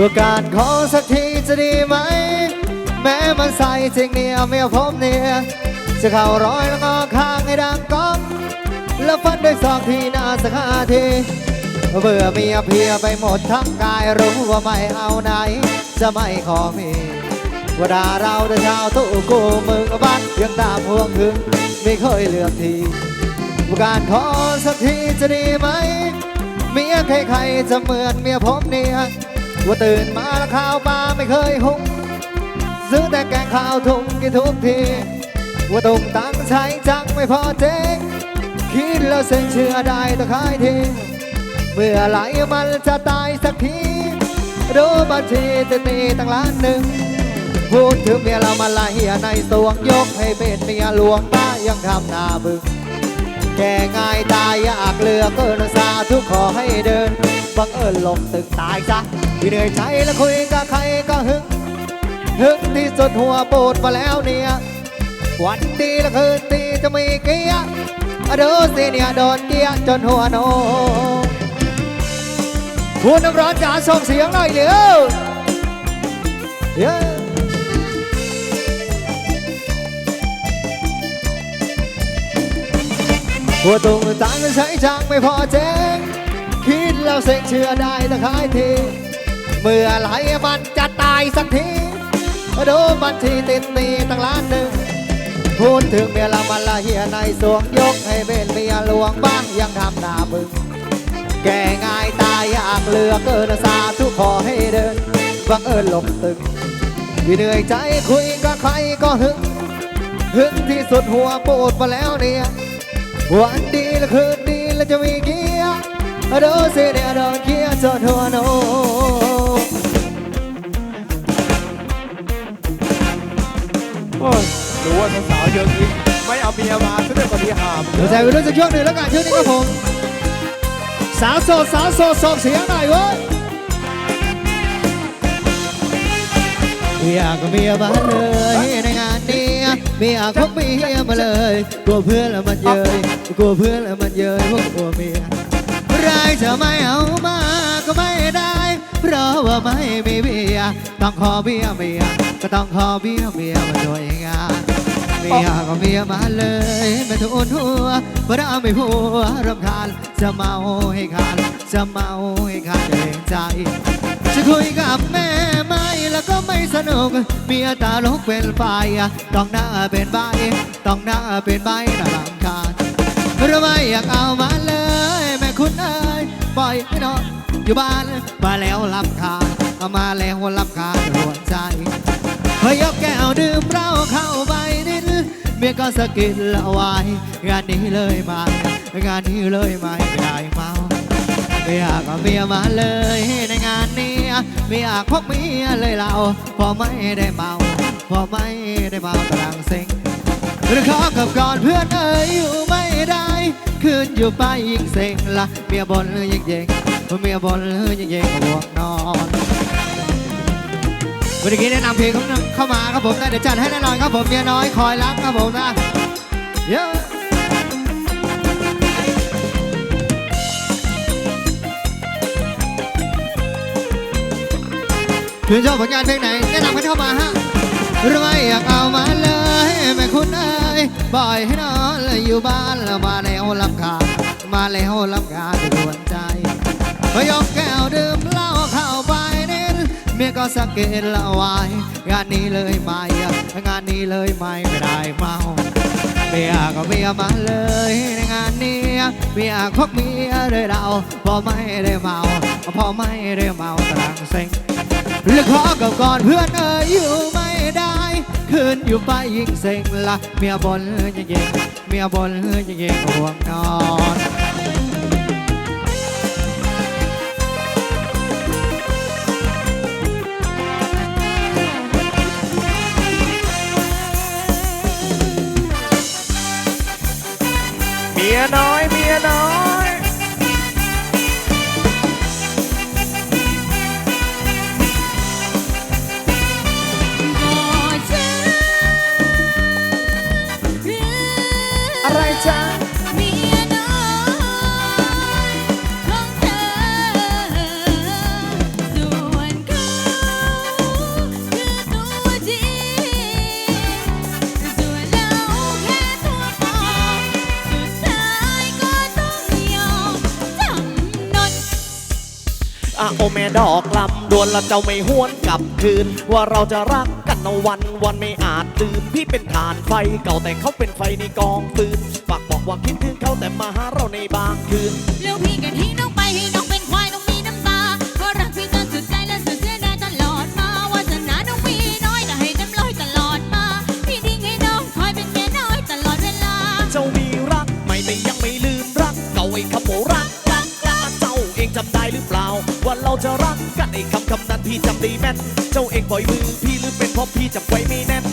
โอกาสขอสักทีจะดีไหม แม้มันใส่จริงเนี่ยเมียผมเนี่ย จะเข้าร้อยแล้วก็ข้างให้ดังก้องแล้วฟันด้วยศอกทีหน้าสักห้าทีเบื่อเมียเพียไปหมดทั้งกายรู้ว่าไม่เอาไหน จะไม่ขอมีว่าดาเราแต่ชาวตู้กูมึงบ้านยังตามพวงถึงไม่เคยเลือกทีการขอสักทีจะดีไหม เมียใครๆจะเหมือนเมียผมเนี่ย ว่าตื่นมาแล้วข้าวปลาไม่เคยหุงซื้อแต่แกงข้าวถุงกินทุกทีว่าตุงตังใช้จังไม่พอเจ๊งคิดแล้วเซ็งเชื่อได้แต่ขายทีเมื่อไหรมันจะตายสักทีรู้บัญชีจะมีตั้งล้านหนึ่งพูดถึงเมียเรามาลายเหียในสวงยกให้เป็นเมียหลวงป้ายังทำหน้าบึ้งแก่ง่ายตายอยากเลือเกินสาธุกขอให้เดิน บังเอิญลงตึกตายจ้ะพี่เหนื่อยใจแล้วคุยกับใครก็หึงหึงที่สุดหัวปูดมาแล้วเนี่ยวันดีและคืนดีจะมีเกียร์อดูสิเนี่ยโดนเกียร์จนหัวโนพูดน้ำร้อนจ๋าส่งเสียงหน่อยเดียวเดียวหัวตุงตังใช้จังไม่พอเจ๊ง แล้วเซ็งเชื่อได้แต่ขายที เมื่อไหรมันจะตายสักทีดูบัญชีติดหนี้ตั้งล้านหนึ่งพูดถึงเมียละมันละเฮียในสวงยกให้เป็นเมียหลวงบ้างยังทำหน้าบึง แก่ง่ายตายอยากเลือกเกินสาธุกขอให้เดินบังเอิญหลงตึงที่เหนื่อยใจคุยกับใครก็หึงหึงที่สุดหัวปวดมาแล้วเนี่ย วันดีและคืนดีและจะมีเกียร์ ดูสิเนี่ยโดนเกียร์จนหัวโนโอ้ยรู้ว่าสาวๆเยอะจริงไม่เอาเมียมาซะด้วยปฏิหารเดี๋ยวใจไปด้วยสักช่วงหนึ่งแล้วกันช่วงนี้ครับผมสาวโสดสาวโสดส่งเสียงหน่อยเว้ยอยากกับเมียมาเลยในงานนี้เมียคบเมียมาเลยกลัวเพื่อนแล้วมันเย้ยกลัวเพื่อนแล้วมันเย้ยพวกกลัวเมียราย จะไม่เอามาก็ไม่ได้ เพราะว่าไม่มีเมียต้องขอเมียเมียก็ต้องขอเมียเมียมาช่วยงานเมียก็เมียมาเลยไม่ทุนหัวเพราะไม่ผัวรำคาญจะเมาให้ขาดจะเมาให้ขาดเองใจจะคุยกับแม่ไม่แล้วก็ไม่สนุกเมียตาลกเป็นไฟต้องหน้าเป็นใบต้องหน้าเป็นใบน่ารำคาญหรือไม่อยากเอามาเลย คุณเอ้ยปล่อยให้นอนอยู่บ้านมาแล้วลำคาญเอามาแล้วลำคาญหัวใจพอยกแก้วดื่มเหล้าเข้าไปนิดเมียก็สะกิดละวายงานนี้เลยไหมงานนี้เลยไม่ได้เมาไม่อยากเอาเมียมาเลยในงานนี้ไม่อยากพกเมียเลยเราพอไม่ได้เมาพอไม่ได้เมาตารางเซ็ง หรือขอกับก่อนเพื่อนเอ่ยอยู่ไม่ได้คืนอยู่ไปยิ่งเซ็งละเมียบนยิ่งเย็งเมียบนยิ่งเย็งห่วนอนวันนี้แนะนำเพลงเข้ามาเข้ามาครับผมนะเดี๋ยวจัดให้แน่นอนครับผมเมียน้อยคอยรักครับผมนะเยอะคุณชอบผลงานเพลงไหนแนะนำกันเข้ามาฮะหรือไม่อยากเอามาเลยแม่คุณเอ้ย บ่อยให้นอนเลยอยู่บ้านแล้วมาแล้วลำคามาแล้วลำคาจะดวนใจพอยกแก้วดื่มเหล้าเข้าไปนิดเมียก็สังเกตละวายงานนี้เลยไม่งานนี้เลยไม่ไม่ได้เมาเมียก็เมียมาเลยในงานนี้เมียควกเมียเลยเราพอไม่ได้เมาพอไม่ได้เมาตรังเซ็งหรือขอกับก่อนเพื่อนเอ่ยอยู่ไม่ ได้คืนอยู่ไปยิ่งเซ็งละเมียบนยิ่งเย็งเมียบนยิ่งเย็งห่วงนอน โอแม่ดอกลำดวนละเจ้าไม่หวนกลับคืน ว่าเราจะรักกันเอาวันวันไม่อาจลืมพี่เป็นฐานไฟเก่าแต่เขาเป็นไฟในกองปืนฝากบอกว่าคิดถึงเขาแต่มาหาเราในบางคืนแล้วพี่ก็ทิ้งน้องไปให้น้องเป็นควายน้องมีน้ำตาเพราะรักพี่จนสุดใจและสุดเสียดายตลอดมาวาสนาน้องมีน้อยแต่ให้เต็มร้อยตลอดมาพี่ทิ้งให้น้องคอยเป็นเมียน้อยตลอดเวลา เจ้ามีรักไม่แต่ยังไม่ลืมรักเก่าไอ้คำโมรักรักรักเจ้าเองจำได้หรือ เราจะรักกันไอ้คำคำนั้นพี่จำได้แม่น เจ้าเองปล่อยมือพี่หรือเป็นเพราะพี่จับไว้ไม่แน่น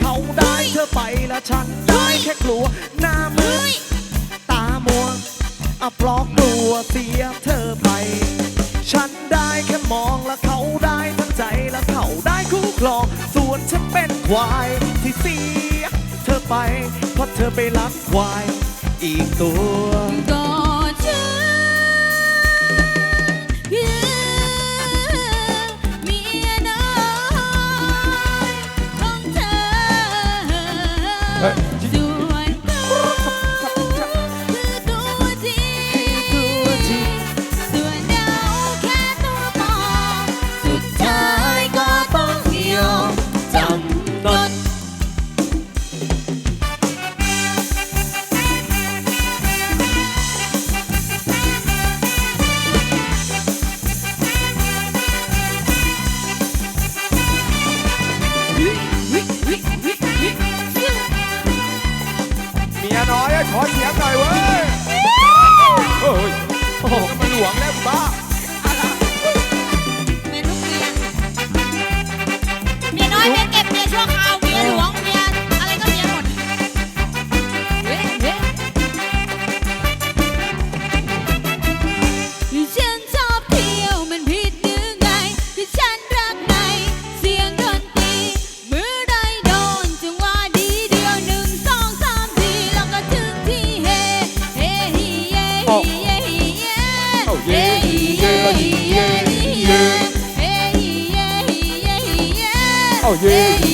เขาได้เธอไปและฉันได้แค่กลัวหน้าำมืเฮ้อยตามัวอะเพราะกลัวเสียเธอไป ฉันได้แค่มองและเขาได้ทั้งใจและเขาได้คู่ครองส่วนฉันเป็นควายที่เสียเธอไปเพราะเธอไปรักควายอีกตัว เ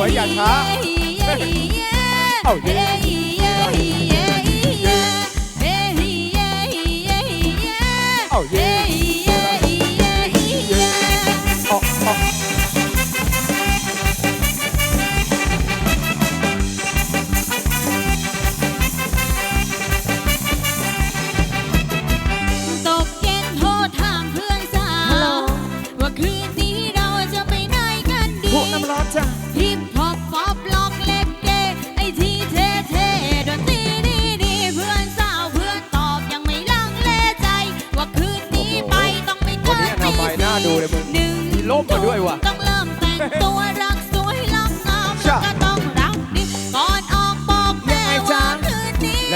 สาวสวยอย่าช้า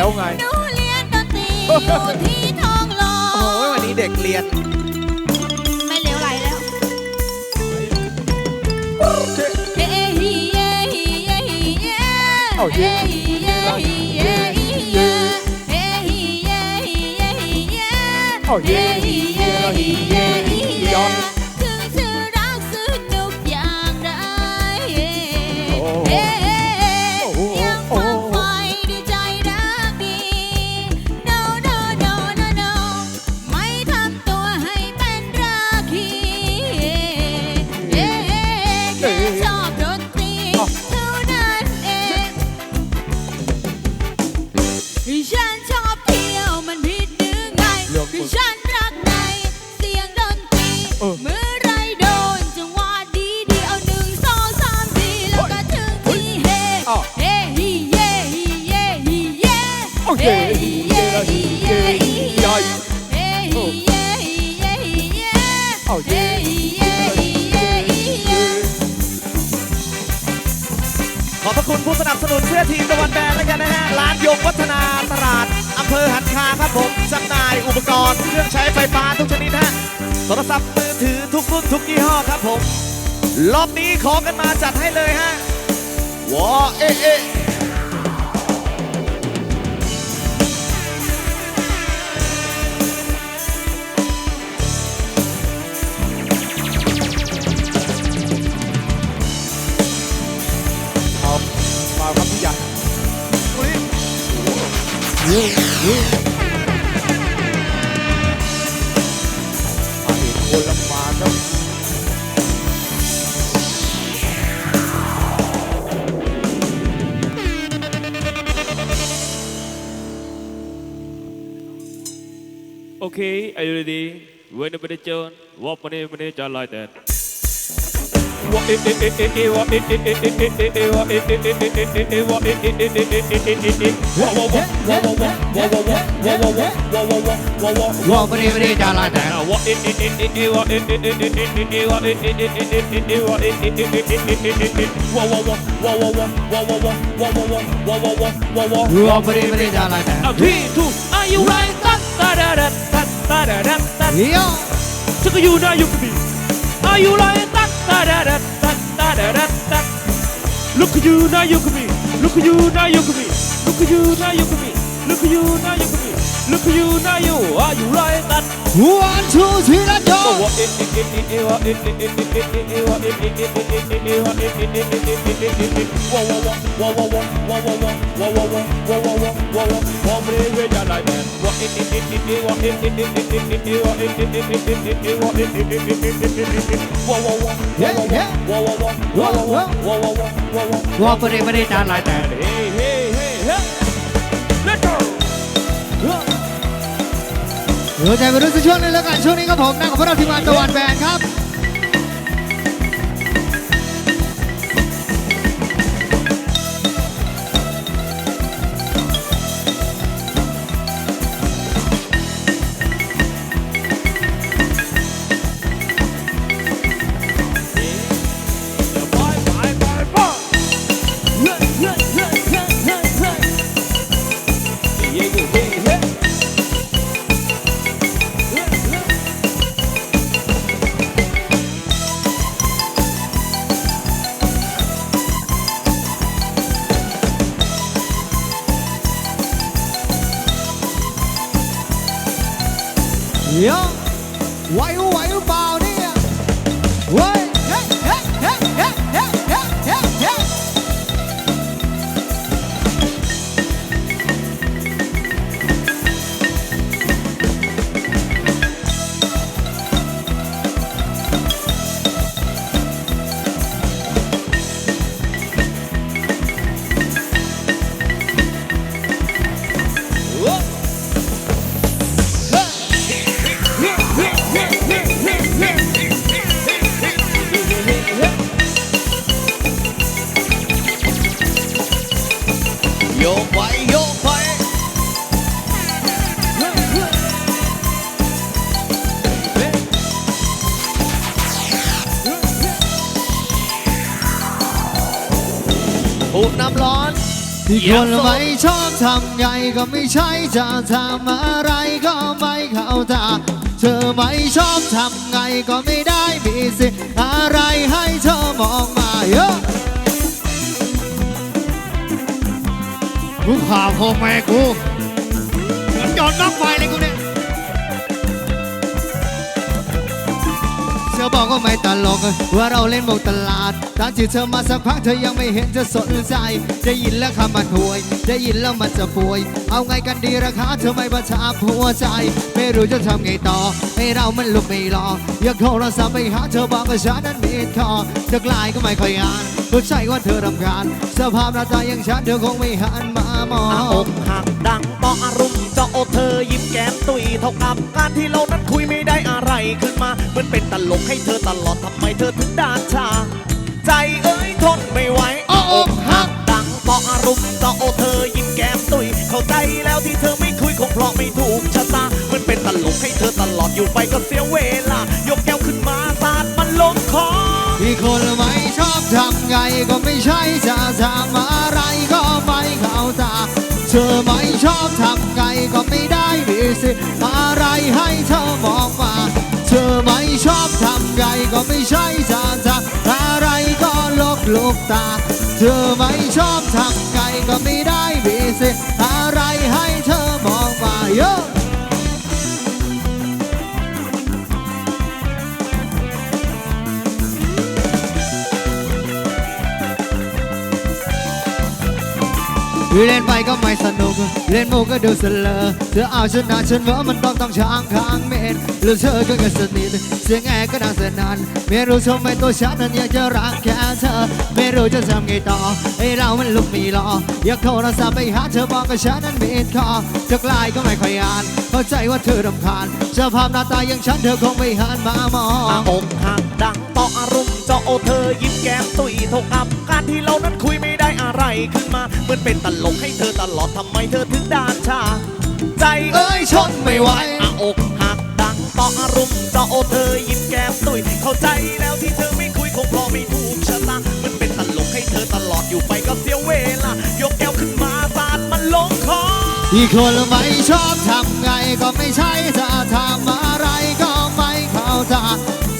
วไงหนูเรียนดนตรีอยู่ที่ทองหล่อโอ้ยวันนี้เด็กเรียนไม่เหลวไหลแล้วเฮ้ฮีเย่ฮีเย่ฮีเย่เอาเย่เฮ้ฮีเย่ฮีเย่ฮีเย่เฮ้ฮีเย่ฮีเย่ฮีเย่เอาเย่ฮีเย่ฮีเย่ฮีเย่ Yeah. อุปกรณ์เครื่องใช้ไฟฟ้าทุกชนิดฮะโทรศัพท์มือถือทุกรุ่นทุกยี่ห้อครับผมรอบนี้ขอกันมาจัดให้เลยฮะวอเอเอะมาครับพี่ใหญ่ Okay, are you ready? When the body turn, walk money, money, just like that. Walk money, money, just like that. Walk money, money, just like that. Three, two, are you right? Da da da da da da da da. Yeah. Took you now you be. Are you like that da da da da da da da? Look you now you be. Look you now you be. Look you now you be. Look you now you be. Look you now you. Are you like that? One two three and go. Whoa whoa whoa whoa whoa whoa whoa whoa whoa whoa whoa whoa whoa whoa whoa whoa whoa whoa whoa. วอลประเดี๋ยวไม่ได้จานหลายแต่เดี๋ยวใจไปรู้สึกช่วงนี้แล้วกันช่วงนี้ก็ผมนะของพวกเราทีมงานตะวันแบนครับ Yeah ผู้น้ำร้อนที่คนไม่ชอบทำไงก็ไม่ใช่จะทำอะไรก็ไม่เข้าตาเธอไม่ชอบทำไงก็ไม่ได้มีสิทธิ์อะไรให้เธอมองมาเยอะกูข่าวพ่อแม่กูเหมือนโยนบั้งไฟเลยกู อบอกว่าไม่ตลก ว่าเราเล่นมุกตลาดตอนที่เธอมาสักพักเธอยังไม่เห็นจะสนใจ ได้ยินแล้วคำมันห่วย ได้ยินแล้วมันจะป่วย เอาไงกันดีราคาเธอไม่ประชาหัวใจ ไม่รู้จะทำไงต่อ ให้เรามันลุกไม่รออยากโทรศัพท์ไปหาเธอบอกว่าฉันนั้นมีคอจะกลายก็ไม่ค่อยอ่าน ก็ใช่ว่าเธอรำคาญสภาพหน้าตาอย่างฉันเธอคงไม่หันมามออางอกหักดังเพราะอารมณ์เจาะอเธอยิ้มแก้มตุยเท่ากับการที่เรานั้นคุยไม่ได้อะไรขึ้นมาเหมือนเป็นตลกให้เธอตลอดทำไมเธอถึงด่าชา ใจเอ้ยทนไม่ไหวออกหักดังเพราะอารมณ์เจาะอเธอยิ้มแก้มตุยเข้าใจแล้วที่เธอไม่คุยคงเพราะไม่ถูกชะตาเหมือนเป็นตลกให้เธอตลอดอยู่ไปก็เสียเวลา ก็ไม่ใช่จะทำอะไรก็ไม่เข้าตา เธอไม่ชอบทำไงก็ไม่ได้มีสิอะไรให้เธอมองมา เธอไม่ชอบทำไงก็ไม่ใช่จะทำอะไรก็ลกลูกตา เธอไม่ชอบทำไงก็ไม่ได้มีสิอะไรให้เธอมองมาเยอะ เล่นไปก็ไม่สนุก เล่นโมก็ดูเลอเธอเอาชนะฉันว่ามันต้องต้องช้างค้างเมนแล้เธอก็กระสนิทเสียงแอร์ก็ดังสนั่นไม่รู้ทำไมตัวฉันนั้นอยากจะรักแค่เธอ ไม่รู้จะทำไงต่อให้เรามันลุกมีรออยากโทรศัพท์ไปหาเธอบอกกับฉันนั้นมีคอจะกลายก็ไม่ค่อยอ่าน เข้าใจว่าเธอรำคาญสภาพหน้าตาอย่างฉันเธอคงไม่หันมามออางอกหักดัง ต่ออารมณ์เธอยิ้มแก้มตุยเท่ากับการที่เรานั้นคุยไม่ได้อะไรขึ้นมาเหมือนเป็นตลกให้เธอตลอดทำไมเธอถึงด่าชา ใจเอ้ยชนไม่ไหวอาอกหักดังต่ออารมณ์เจาะอเธอยิ้มแก้มตุยเข้าใจแล้วที่เธอไม่คุยคงพราะไม่ถูกชะตาเหมือนเป็นตลกให้เธอตลอดอยู่ไปก็เสียเวลายกแก้วขึ้นมาสาดมันลงคอที่คนไม่ชอบทำไงก็ไม่ใช่จะทำอะไรก็ไม่เข้าตา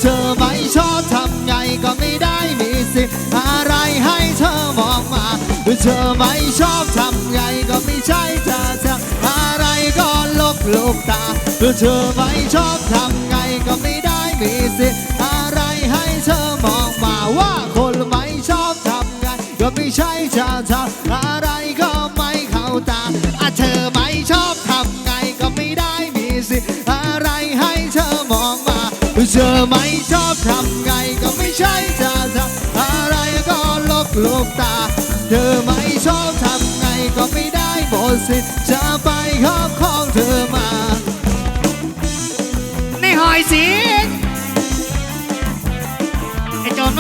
เธอไม่ชอบทำ ก็ไม่ได้มีสิทธิ์อะไรให้เธอมองมาหรือเธอไม่ชอบทำไงก็ไม่ใช่เธอจะอะไรก็ลบลูกตาหรือเธอไม่ชอบทำไงก็ไม่ได้มีสิทธิ์อะไรให้เธอมองมาว่าคนไม่ชอบทำไงก็ไม่ใช่เธอจะอะไรก็ไม่เข้าตาอะเธอไม่ชอบทำไงก็ไม่ได้มีสิทธิ์อะไรให้เธอมองมาหรือเธอไม่ชอบทำไง ใช่จะทำอะไรก็ลบลูกตา เธอไม่ชอบทำไงก็ไม่ได้หมดสิทธิ์จะไปครอบครองเธอมา ในหอยสี